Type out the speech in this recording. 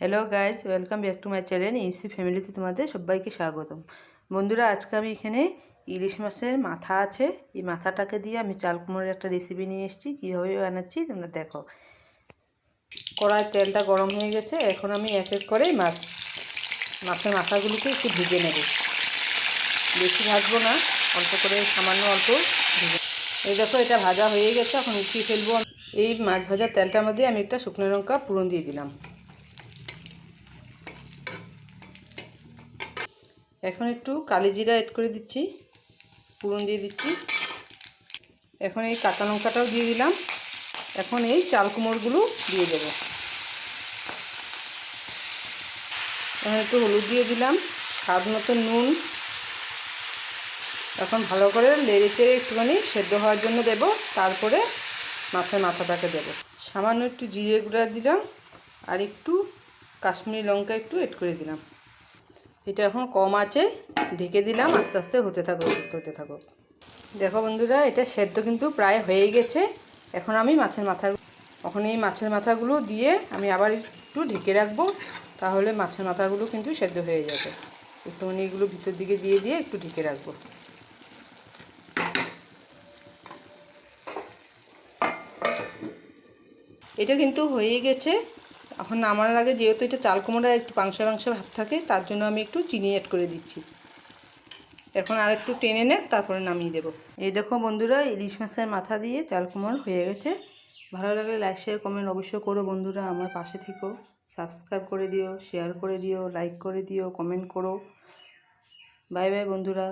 Hello guys welcome back to my channel UC ফ্যামিলিতে তোমাদের সবাইকে স্বাগতম। বন্ধুরা, আজকে আমি এখানে ইলিশ মাছের মাথা আছে। এই মাথাটাকে দিয়ে আমি চাল কুমড়োর একটা রেসিপি নিয়ে এসেছি। কীভাবে বানাচ্ছি তোমরা দেখো। কড়াই তেলটা গরম হয়ে গেছে। এখন আমি এক এক করে মাছ, মাছের মাথাগুলোকে একটু ভিজে নেব। বেশি ভাজবো না, অল্প করে, সামান্য অল্প ভেজে এই দেখো, এটা ভাজা হয়ে গেছে। এখন উঠিয়ে ফেলব। এই মাছ ভাজার তেলটার মধ্যে আমি একটা শুকনো লঙ্কা পুরন দিয়ে দিলাম। এখন একটু কালি জিরা এড করে দিচ্ছি পুরন দিয়ে দিচ্ছি। এখন এই কাঁচা লঙ্কাটাও দিয়ে দিলাম। এখন এই চাল কুমড়গুলো দিয়ে দেব। এখন একটু হলুদ দিয়ে দিলাম, স্বাদ মতো নুন। এখন ভালো করে লেড়ে চেড়ে একটুখানি সেদ্ধ হওয়ার জন্য দেব, তারপরে মাছের মাথাটাকে দেব। সামান্য একটু জিরে গুঁড়া দিলাম, আর একটু কাশ্মীরি লঙ্কা একটু এড করে দিলাম। এটা এখন কম আছে, ঢেকে দিলাম, আস্তে আস্তে হতে থাকো হতে থাকো দেখো বন্ধুরা, এটা সেদ্ধ কিন্তু প্রায় হয়ে গেছে। এখন আমি মাছের মাথা, এখন এই মাছের মাথাগুলো দিয়ে আমি আবার একটু ঢেকে রাখব, তাহলে মাছের মাথাগুলো কিন্তু সেদ্ধ হয়ে যাবে। একটুখানি এগুলো ভিতর দিকে দিয়ে দিয়ে একটু ঢেকে রাখব। এটা কিন্তু হয়ে গেছে। এখন নামানোর আগে যেহেতু এটা চাল কুমড়া একটু পাংশা পাংশা ভাব থাকে, তার জন্য আমি একটু চিনি অ্যাড করে দিচ্ছি। এখন আর একটু টেনে নে, তারপরে নামিয়ে দেবো। এই দেখো বন্ধুরা, ইলিশ মাছের মাথা দিয়ে চাল কুমড় হয়ে গেছে। ভালো লাগলে লাইক শেয়ার কমেন্ট অবশ্যই করো বন্ধুরা। আমার পাশে থেকো সাবস্ক্রাইব করে দিও শেয়ার করে দিও লাইক করে দিও কমেন্ট করো। বাই বাই বন্ধুরা।